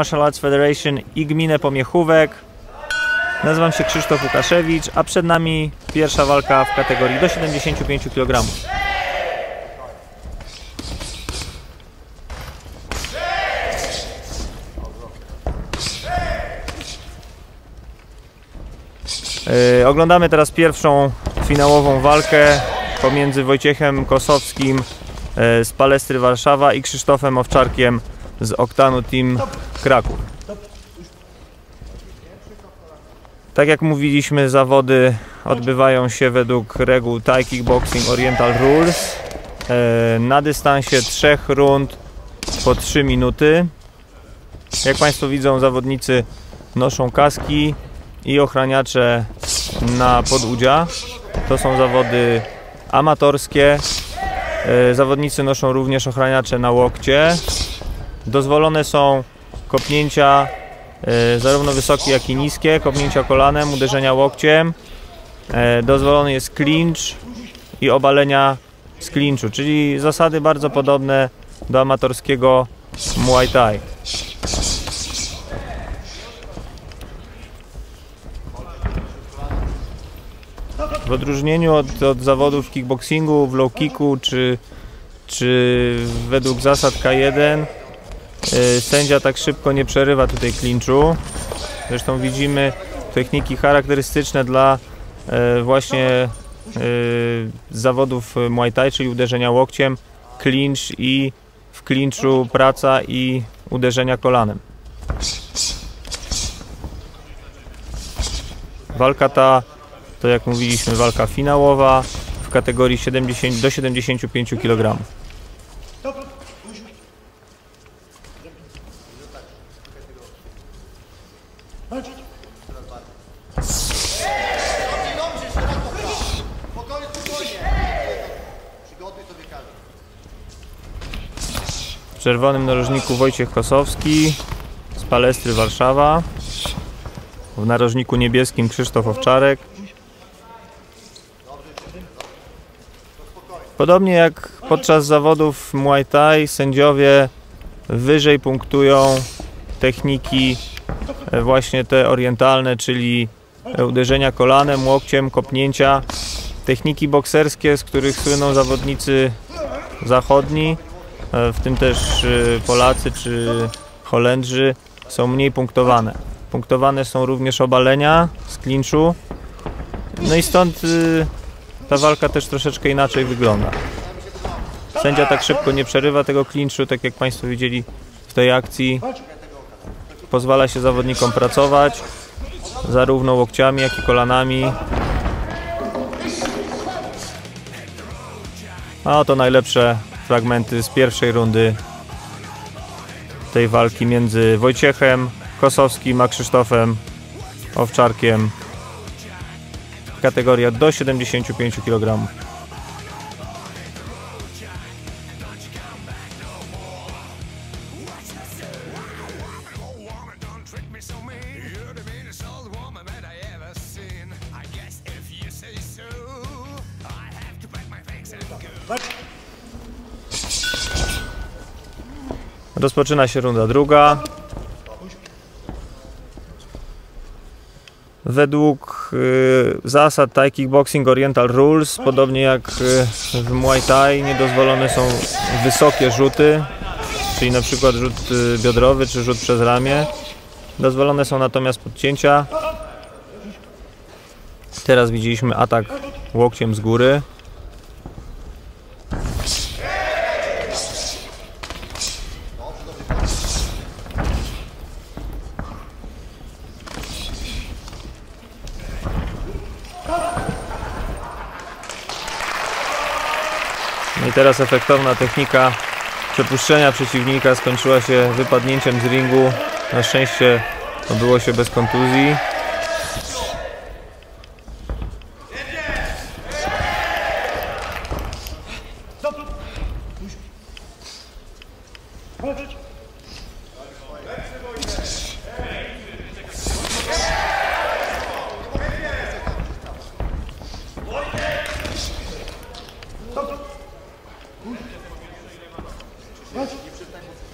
Martial Arts Federation i Gminę Pomiechówek. Nazywam się Krzysztof Łukaszewicz, a przed nami pierwsza walka w kategorii do 75 kg. Yy, oglądamy teraz pierwszą finałową walkę pomiędzy Wojciechem Kosowskim yy, z Palestry Warszawa i Krzysztofem Owczarkiem z Oktanu Team Kraków. Tak jak mówiliśmy, zawody odbywają się według reguł Thai Kickboxing Oriental Rules e, na dystansie trzech rund po 3 minuty. Jak Państwo widzą, zawodnicy noszą kaski i ochraniacze na podudzia. To są zawody amatorskie. E, Zawodnicy noszą również ochraniacze na łokcie. Dozwolone są kopnięcia e, zarówno wysokie jak i niskie, kopnięcia kolanem, uderzenia łokciem. E, Dozwolony jest clinch i obalenia z clinchu, czyli zasady bardzo podobne do amatorskiego Muay Thai. W odróżnieniu od, od zawodów kickboxingu, w low kicku czy, czy według zasad K1 y, sędzia tak szybko nie przerywa tutaj clinchu. Zresztą widzimy techniki charakterystyczne dla e, właśnie e, zawodów Muay Thai, czyli uderzenia łokciem, clinch i w clinchu praca i uderzenia kolanem. Walka ta to jak mówiliśmy walka finałowa w kategorii 70 do 75 kg. W czerwonym narożniku Wojciech Kosowski z Palestry Warszawa. W narożniku niebieskim Krzysztof Owczarek. Podobnie jak podczas zawodów Muay Thai, sędziowie wyżej punktują techniki właśnie te orientalne, czyli e, uderzenia kolanem, łokciem, kopnięcia. Techniki bokserskie, z których słyną zawodnicy zachodni, e, w tym też e, Polacy czy Holendrzy, są mniej punktowane. Punktowane są również obalenia z clinchu. No i stąd y, ta walka też troszeczkę inaczej wygląda. Sędzia tak szybko nie przerywa tego clinchu, tak jak Państwo widzieli w tej akcji. Pozwala się zawodnikom pracować, zarówno łokciami, jak i kolanami. A oto najlepsze fragmenty z pierwszej rundy tej walki między Wojciechem Kosowskim a Krzysztofem Owczarkiem. Kategoria do 75 kg. Rozpoczyna się runda druga. Według y, zasad Thai Kickboxing Oriental Rules, podobnie jak y, w Muay Thai, niedozwolone są wysokie rzuty, czyli na przykład rzut y, biodrowy czy rzut przez ramię. Dozwolone są natomiast podcięcia. Teraz widzieliśmy atak łokciem z góry. I teraz efektowna technika przepuszczenia przeciwnika skończyła się wypadnięciem z ringu. Na szczęście odbyło się bez kontuzji.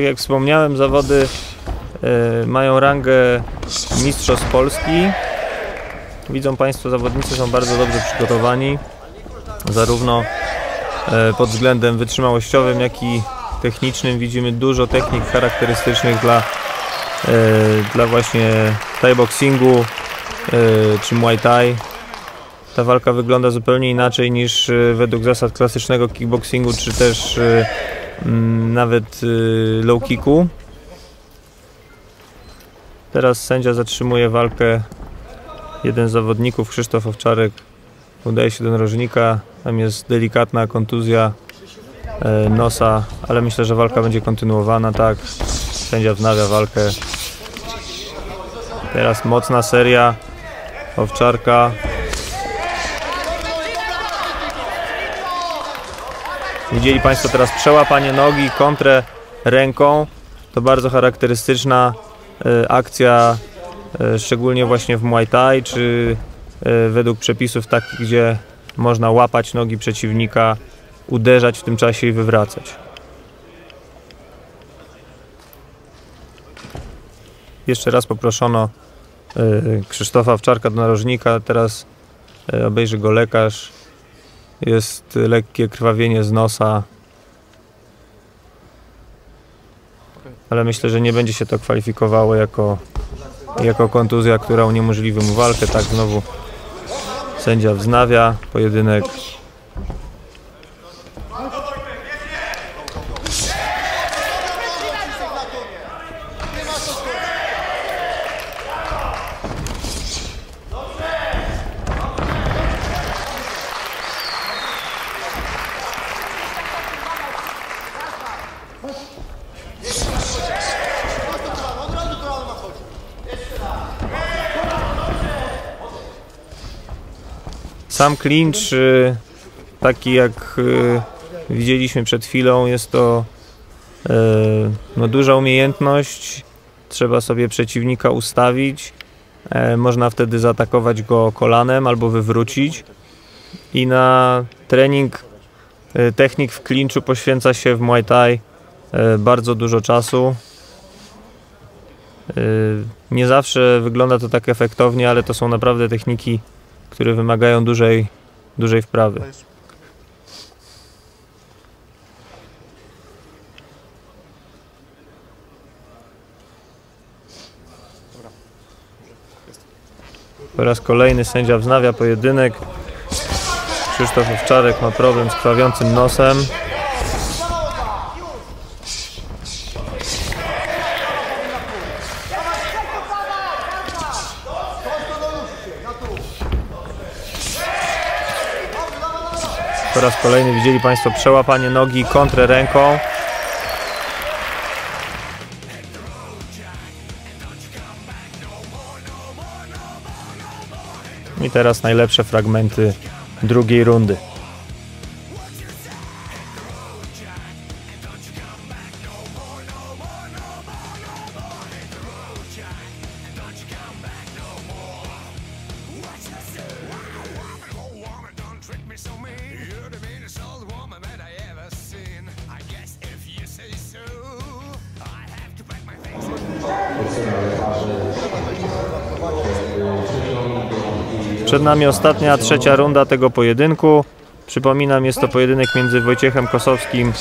Tak jak wspomniałem, zawody e, mają rangę mistrzostw Polski. Widzą Państwo, zawodnicy są bardzo dobrze przygotowani, zarówno e, pod względem wytrzymałościowym, jak i technicznym. Widzimy dużo technik charakterystycznych dla, e, dla właśnie Thai boxingu e, czy Muay Thai. Ta walka wygląda zupełnie inaczej niż e, według zasad klasycznego kickboxingu, czy też mm, nawet e, low kicku. Teraz sędzia zatrzymuje walkę. Jeden z zawodników, Krzysztof Owczarek, udaje się do narożnika. Tam jest delikatna kontuzja e, nosa, ale myślę, że walka będzie kontynuowana. Tak, sędzia wznawia walkę. Teraz mocna seria Owczarka. Widzieli Państwo teraz przełapanie nogi, kontrę ręką. To bardzo charakterystyczna e, akcja, e, szczególnie właśnie w Muay Thai, czy e, według przepisów takich, gdzie można łapać nogi przeciwnika, uderzać w tym czasie i wywracać. Jeszcze raz poproszono Krzysztofa Wczarka do narożnika, teraz obejrzy go lekarz. Jest lekkie krwawienie z nosa. Ale myślę, że nie będzie się to kwalifikowało jako, jako kontuzja, która uniemożliwi mu walkę. Tak znowu sędzia wznawia pojedynek. Sam clinch, y, taki jak y, widzieliśmy przed chwilą, jest to y, no, duża umiejętność. Trzeba sobie przeciwnika ustawić. E, Można wtedy zaatakować go kolanem albo wywrócić. I na trening technik w clinchu poświęca się w Muay Thai e, bardzo dużo czasu. Y, Nie zawsze wygląda to tak efektownie, ale to są naprawdę techniki które wymagają dużej, dużej wprawy. Po raz kolejny sędzia wznawia pojedynek. Krzysztof Owczarek ma problem z krwawiącym nosem. Po raz kolejny widzieli Państwo przełapanie nogi, kontrę ręką. I teraz najlepsze fragmenty drugiej rundy. Przed nami ostatnia, trzecia runda tego pojedynku. Przypominam, jest to pojedynek między Wojciechem Kosowskim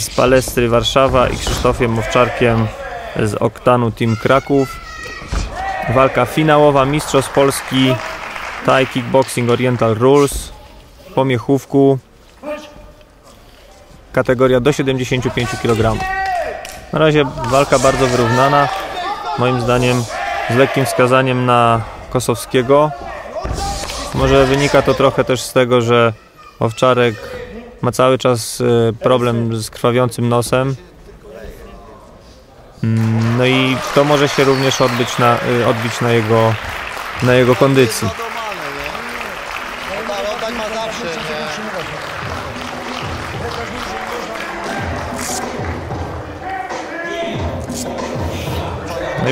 z Palestry Warszawa i Krzysztofiem Mowczarkiem z Oktanu Team Kraków. Walka finałowa Mistrzostw Polski Thai Kickboxing Oriental Rules po miechówku. Kategoria do 75 kg. Na razie walka bardzo wyrównana. Moim zdaniem z lekkim wskazaniem na Kosowskiego. Może wynika to trochę też z tego, że Owczarek ma cały czas y, problem z krwawiącym nosem. Mm, No i to może się również odbyć na, y, odbić na jego, na jego kondycji.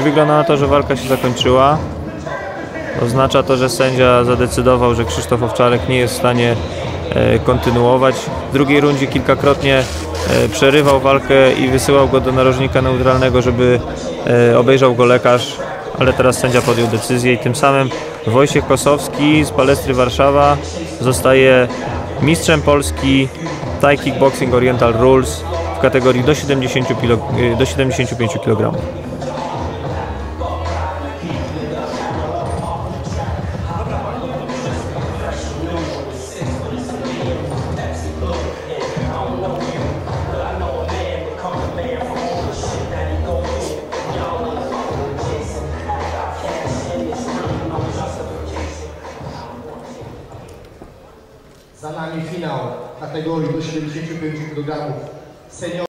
Wygląda na to, że walka się zakończyła. Oznacza to, że sędzia zadecydował, że Krzysztof Owczarek nie jest w stanie e, kontynuować. W drugiej rundzie kilkakrotnie e, przerywał walkę i wysyłał go do narożnika neutralnego, żeby e, obejrzał go lekarz, ale teraz sędzia podjął decyzję i tym samym Wojciech Kosowski z Palestry Warszawa zostaje mistrzem Polski Thai Kickboxing Oriental Rules w kategorii do, 70 kilo, e, do 75 kg. Za nami finał kategorii do 75 kg senior.